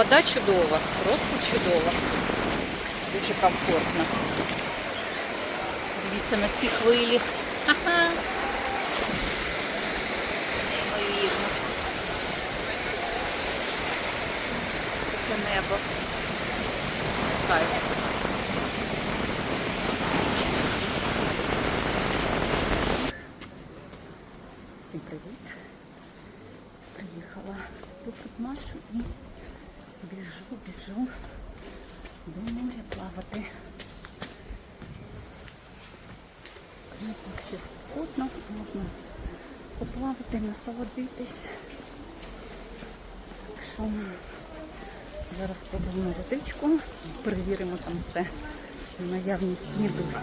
Вода чудова, просто чудова. Дуже комфортно. Дивіться на ці хвилі. Ха-ха. Неймовірно. Таке небо. Всім привіт. Приїхала до Машу і біжу, біжу до моря плавати. Ну, так ще спокійно, можна поплавати, насолодитись. Так що зараз спробуємо водичку, перевіримо там все на наявність медуз.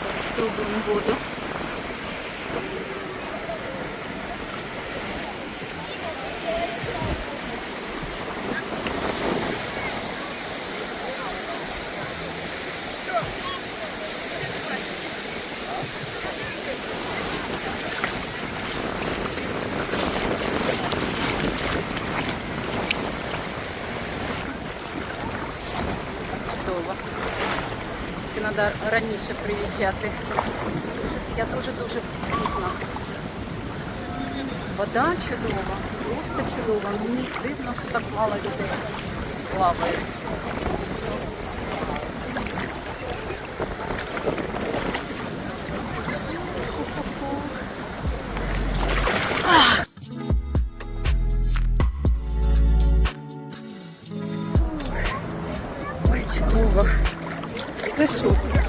Зараз спробуємо воду. Чудово. Тільки треба раніше приїжджати. Я дуже-дуже пізно. Вода чудова, просто чудова. Мені дивно, що так мало людей плавають. Ой, чудово. Це щось.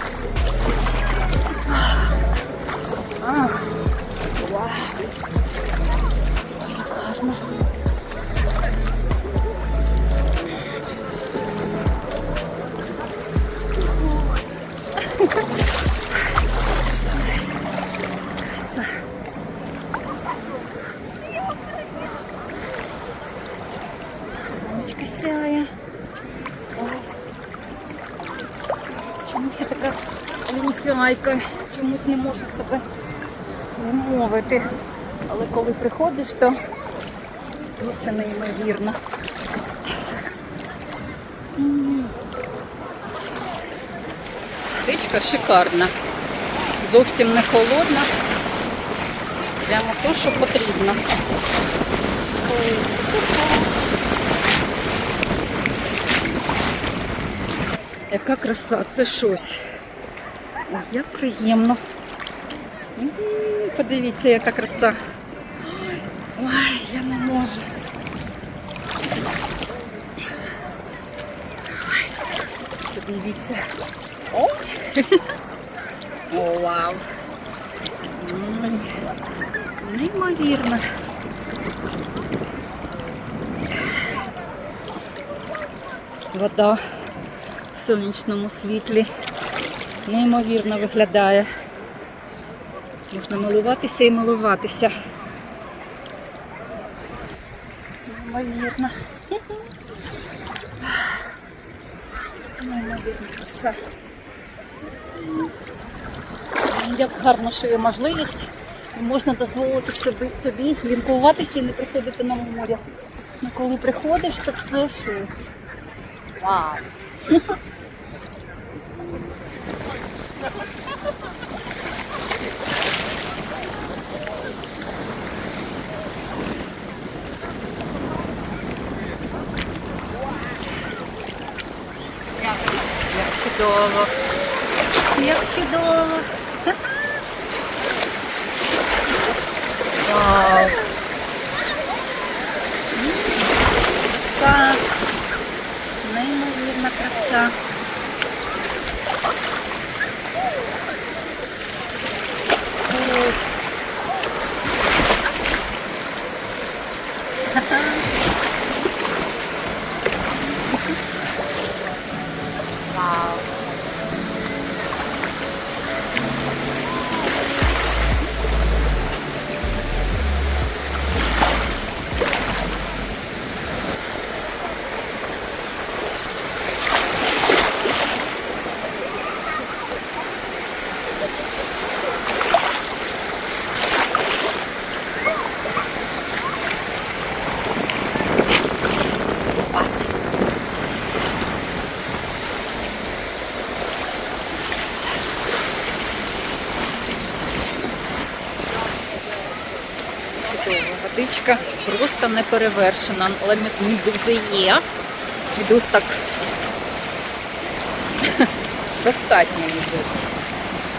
Лінцяйка, чомусь не можу себе вмовити. Але коли приходиш, то просто неймовірно. Річка шикарна. Зовсім не холодна. Прямо то, що потрібно. Яка краса, це щось. Як приємно. Подивіться, яка краса. Ой, я не можу. Подивіться. О! О, вау. Ой, Неймовірно. Вода в сонячному світлі неймовірно виглядає. Можна милуватися і милуватися. Неймовірно. Неймовірна краса. Як гарно, що є можливість. Можна дозволити собі, собі лінкуватися і не приходити на море. Ну, коли приходиш, то це щось. Вау! Чудово. Як чудово. Вау! Краса! Неймовірна краса. Водичка просто не перевершена. Але медузи є. Медуз так достатньо медуз.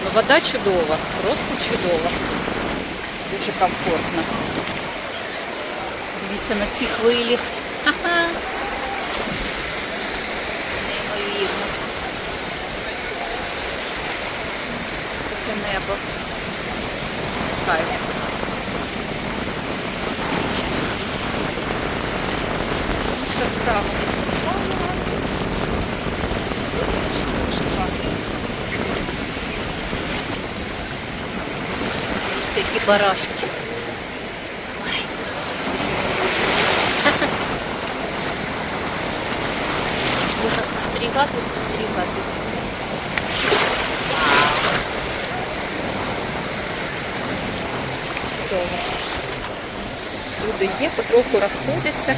Ну, вода чудова, просто чудова. Дуже комфортно. Дивіться на ці хвилі. Ха-ха. Неймовірно. Таке небо. Кайф. Справа. Дуже класно. Дивіться, які барашки. Можна спостерігати, спостерігати. Чудово. Люди є, потроху розходяться.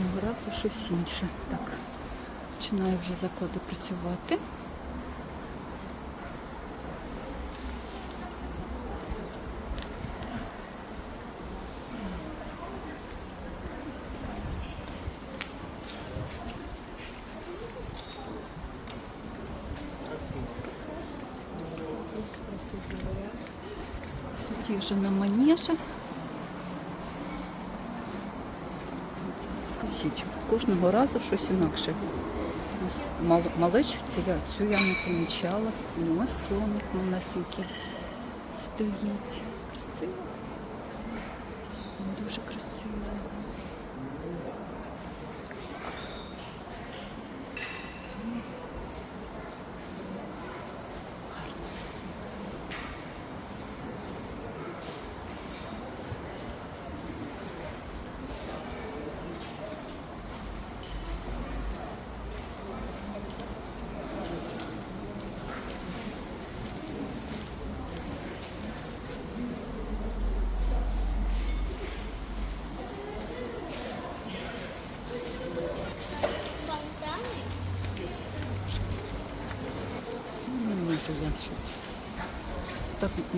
Кожного разу щось інше. Так, починаю вже заклади працювати. Ті вже на манежі. Скажіть, кожного разу щось інакше. Ось мал- малечу цю я, цю я не помічала. Ну, ось слоник малесенький стоїть. Красиво.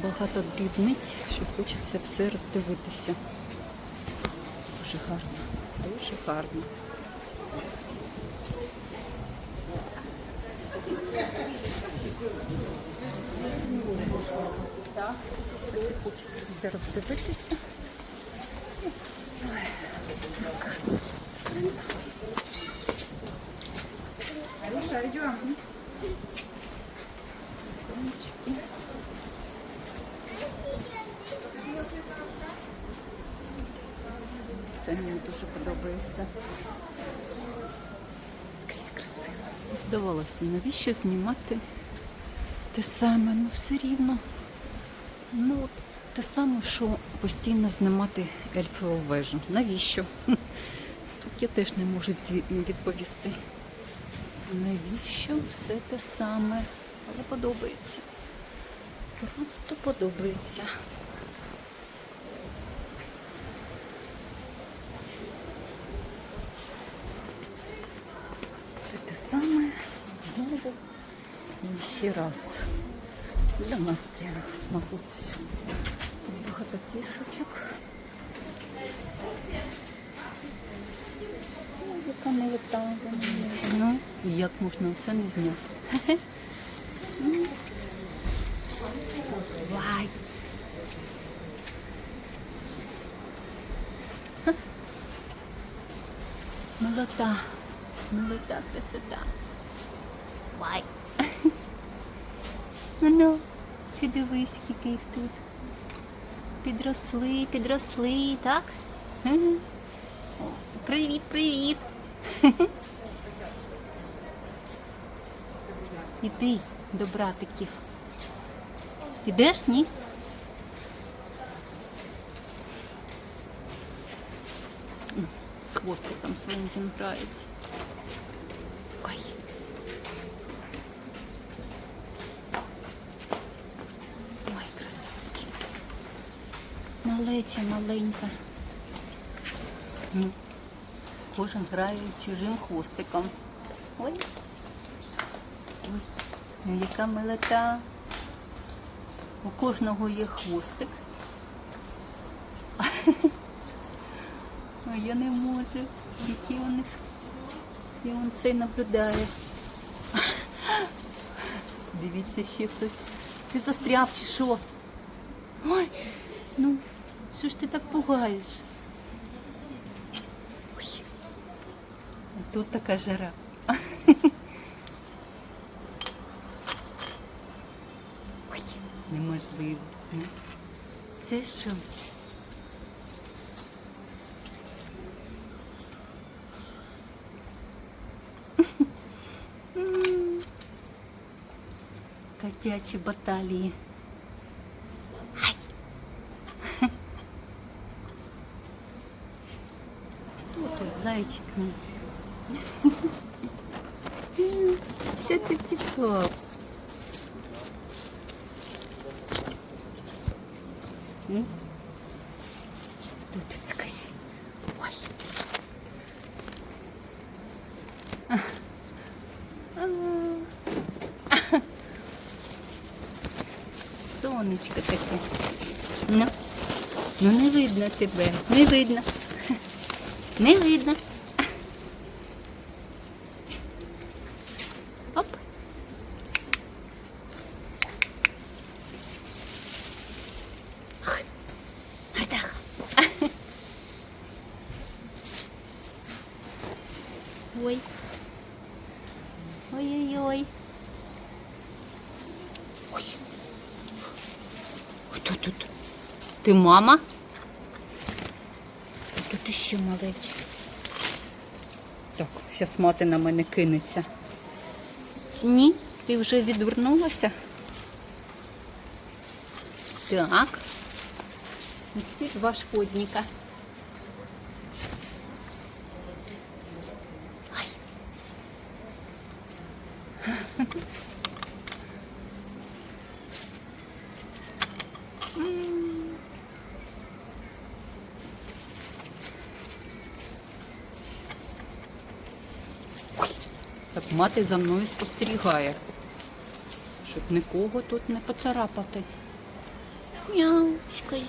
Багато дрібниць, що хочеться все роздивитися. Дуже гарно, дуже гарно. Хочеться все роздивитися. Сонечки. Все мені дуже подобається. Скрізь красиво. Здавалося, навіщо знімати те саме? Ну все рівно. Ну от те саме, що постійно знімати ельфову вежу. Навіщо? Тут я теж не можу відповісти. Навіщо все те саме? Але подобається. Просто подобається. Все те саме знову ще раз. Для настрою, мабуть. Багато тішочок. Яка милота. Ну, і як можна це не зняти? Вай. Ха. Милота. Милота, красота. Вай. Ну, ну, ти дивись, скільки їх тут. Підросли, підросли, так? Привіт, привіт. Іди до братиків. Ідеш, ні? З хвостиком своїм він грають. Ой. Ой, Малеча маленька. Кожен грає чужим хвостиком. Ой. Ось. Ну, яка милота. У кожного є хвостик. А я не можу. Які вони. І он цей наблюдає. Дивіться, ще хтось. Ти застряв чи що? Ой, ну, що ж ти так пугаєш? Ой. А тут така жара. Ой, неможливо. Це щось. Котячі баталії. Ай. Хто тут зайчик мій? Все ти. М? Хто тут скажи? Ой. А. А. Сонечко таке. Ну, ну не видно тебе, не видно. Не видно. Оп. Так. Ой. Ой-ой-ой. Ой. Хто тут? Ти мама? А ще малечі. Так, зараз мати на мене кинеться. Ні, ти вже відвернулася. Так. Ці два шкодника. Мати за мною спостерігає. щоб нікого тут не поцарапати. Мяушкай.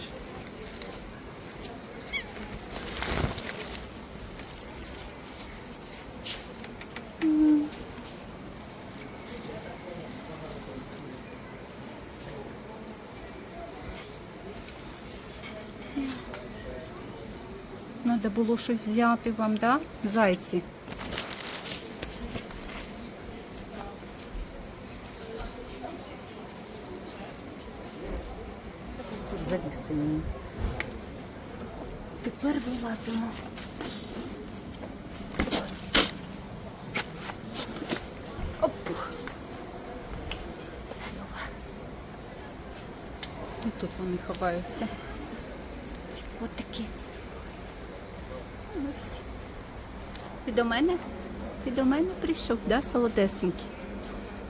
Надо було щось взяти вам, да? Зайці. Тут залізти мені. Тепер вилазимо. Оп. І тут вони. Ці котики. Ось. Ти до мене? Ти до мене прийшов, да, солодесенький?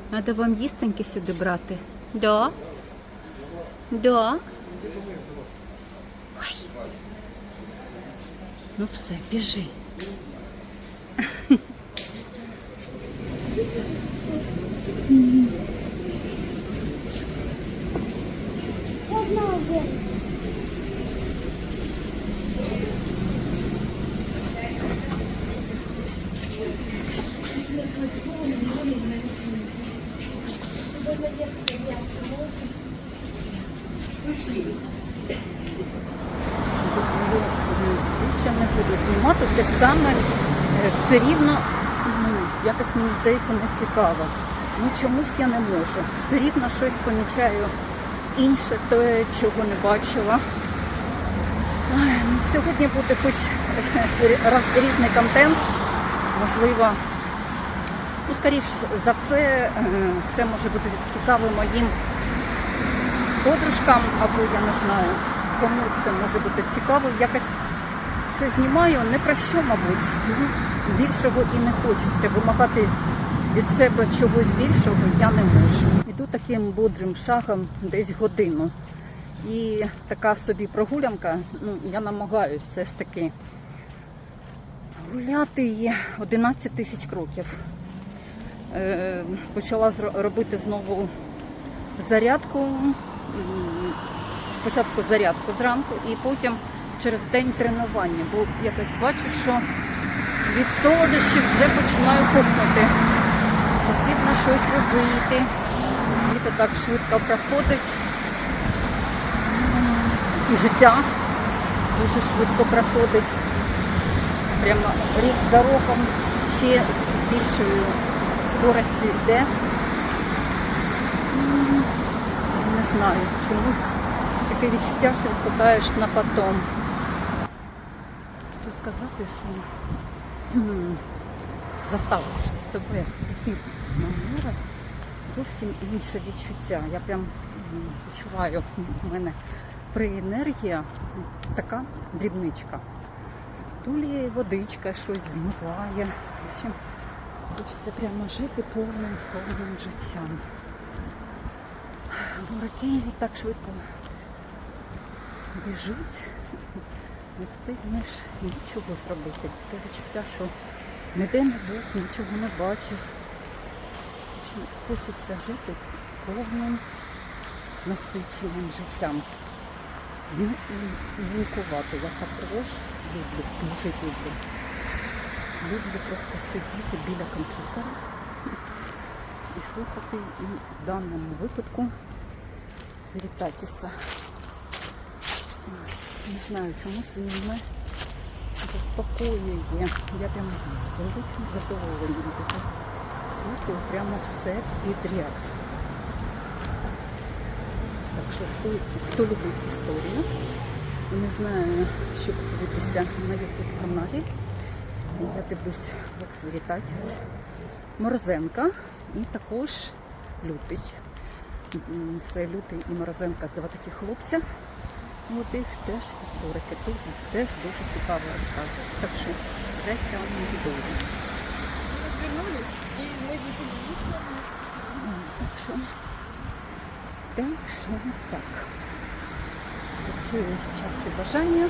Треба вам їстеньки сюди брати. Да? Да. Ой. Ну все, біжи. Більше не буду знімати те саме е, все рівно, ну, якось мені здається, не цікаво. Ну чомусь я не можу. Все рівно щось помічаю інше, те, чого не бачила. Ну, Сьогодні буде хоч раз різний контент, можливо. Ну, скоріш за все, е, це може бути цікаво моїм подружкам, або я не знаю, кому це може бути цікаво. Якось щось знімаю, не про що, мабуть. Більшого і не хочеться. Вимагати від себе чогось більшого я не можу. Іду таким бодрим шагом десь годину. І така собі прогулянка, ну, я намагаюся все ж таки гуляти її 11 тисяч кроків. Е, почала робити знову зарядку. Спочатку зарядку зранку і потім через день тренування, бо якось бачу, що від солодощів вже починаю копнути. Потрібно щось робити. Літо так швидко проходить. І життя дуже швидко проходить. Прямо рік за роком ще з більшою скоростю йде. Не знаю, чомусь таке відчуття, що відкладаєш на потом. Хочу сказати, що заставивши себе йти на море, зовсім інше відчуття. Я прям відчуваю, в мене при енергія така дрібничка. То лі водичка щось змиває. В общем, хочеться прямо жити повним повним життям. Бураки так швидко біжуть, не встигнеш нічого зробити. Таке відчуття, що ніде не був, нічого не бачив. Хочеться жити повним насиченим життям. Ну і лінкувати. Я також люблю, дуже люблю. Люблю просто сидіти біля комп'ютера і слухати і в даному випадку Верітатіса. Не знаю, чомусь він мене заспокоює. Я прямо з великим задоволенням слухаю прямо все підряд. Так що хто, хто любить історію, не знає, що подивитися на YouTube каналі. Я дивлюсь Vox Veritatis, Морозенка і також лютий. Це лютий і Морозенка, два такі хлопця. Молодих теж історики, теж, дуже цікаво розказують. Так що рекомендую. Звернулись і ми ж Ну, Так що, так так. Якщо час і бажання,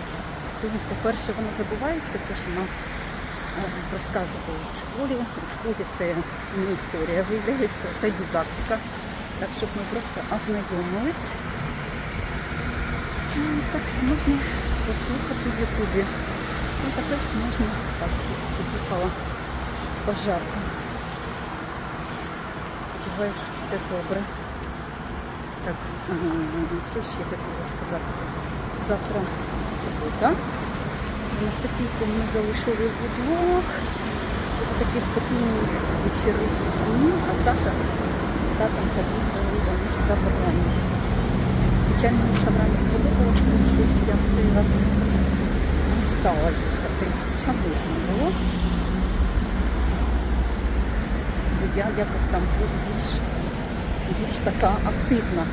по-перше, вона забувається, те, що нам е, розказували в школі. У школі це не історія виявляється, це дидактика. Так, щоб ми просто ознайомились. Ну, Так що можна послухати в Ютубі. Ну, також можна так, ось під'їхала пожарка. Сподіваюся, все добре. Так, що ще хотіла сказати? Завтра субота. З Анастасійкою ми залишили вдвох. Це такі спокійні вечори дні, а Саша з татом вони в Саврані. Звичайно, мені в Саврані сподобалось, тому щось я в цей раз не стала їхати. Можна було. Бо я якось там буду більш, більш така активна.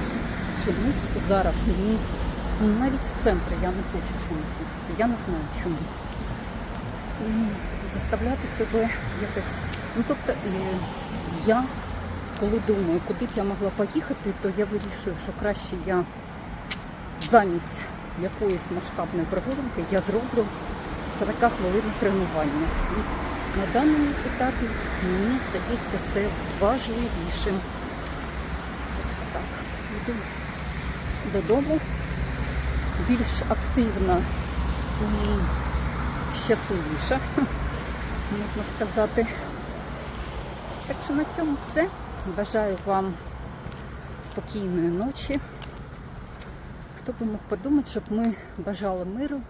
Чомусь зараз мені навіть в центрі я не хочу чомусь їхати. Я не знаю чому. Заставляти себе якось. Ну тобто е, я, коли думаю, куди б я могла поїхати, то я вирішую, що краще я замість якоїсь масштабної прогулянки я зроблю 40 хвилин тренування. І на даному етапі мені здається це важливішим. Йду додому більш активна і щасливіша, можна сказати. Так що на цьому все. Бажаю вам спокійної ночі. Хто би мог подумати, щоб ми бажали миру,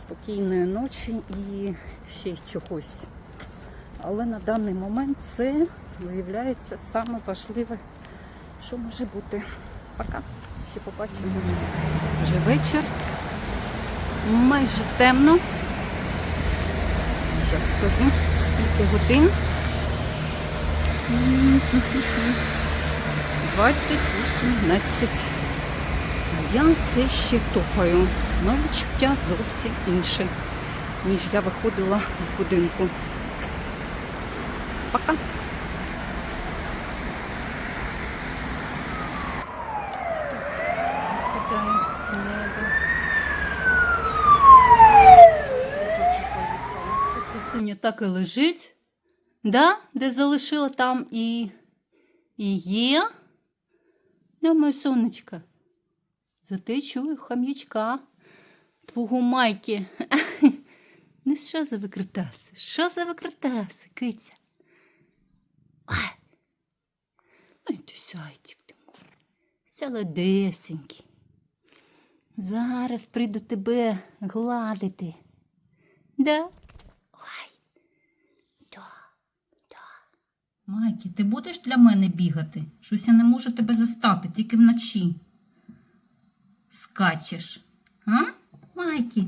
спокійної ночі і ще чогось. Але на даний момент це виявляється саме важливе, що може бути. Пока. Ще побачимось. Вже вечір. Майже темно. Зараз скажу, скільки годин. 20-18. А я все ще топаю. Но відчуття зовсім інше, ніж я виходила з будинку. Пока. Ось так. Виглядає небо. Дуже поїхала. Це красуня так і лежить. Да? Де залишила там і, і є. Да, моє сонечко. Зате чую хам'ячка. Твого майки. Ну що за викритаси? Що за викритаси, киця? Ай. Ой, ти сяйчик ти. Солодесенький. Зараз прийду тебе гладити. Да? Ой. Да. Да. Майкі, ти будеш для мене бігати? Щось я не можу тебе застати, тільки вночі. Скачеш. А? Майкі.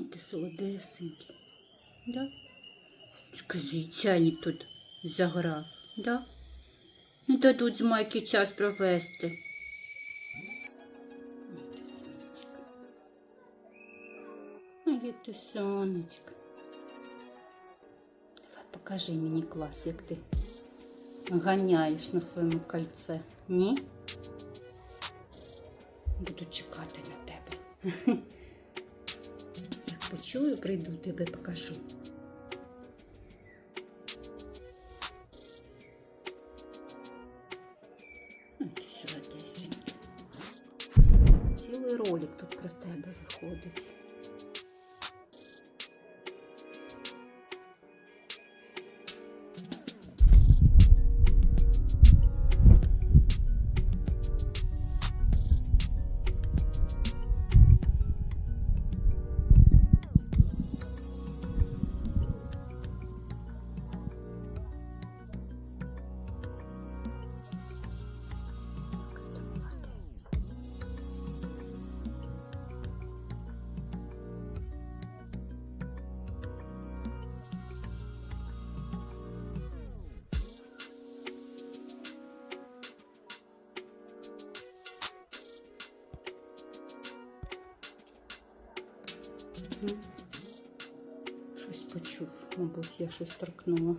Ні, ти солодесенький. Да? Скажи, чайник тут заграв, да? Не дадуть з майки час провести. Ой, ти сонечко. Давай покажи мені клас, як ти ганяєш на своєму кольце. Ні? Буду чекати на тебе. Почую, прийду, тебе покажу. Щось почув,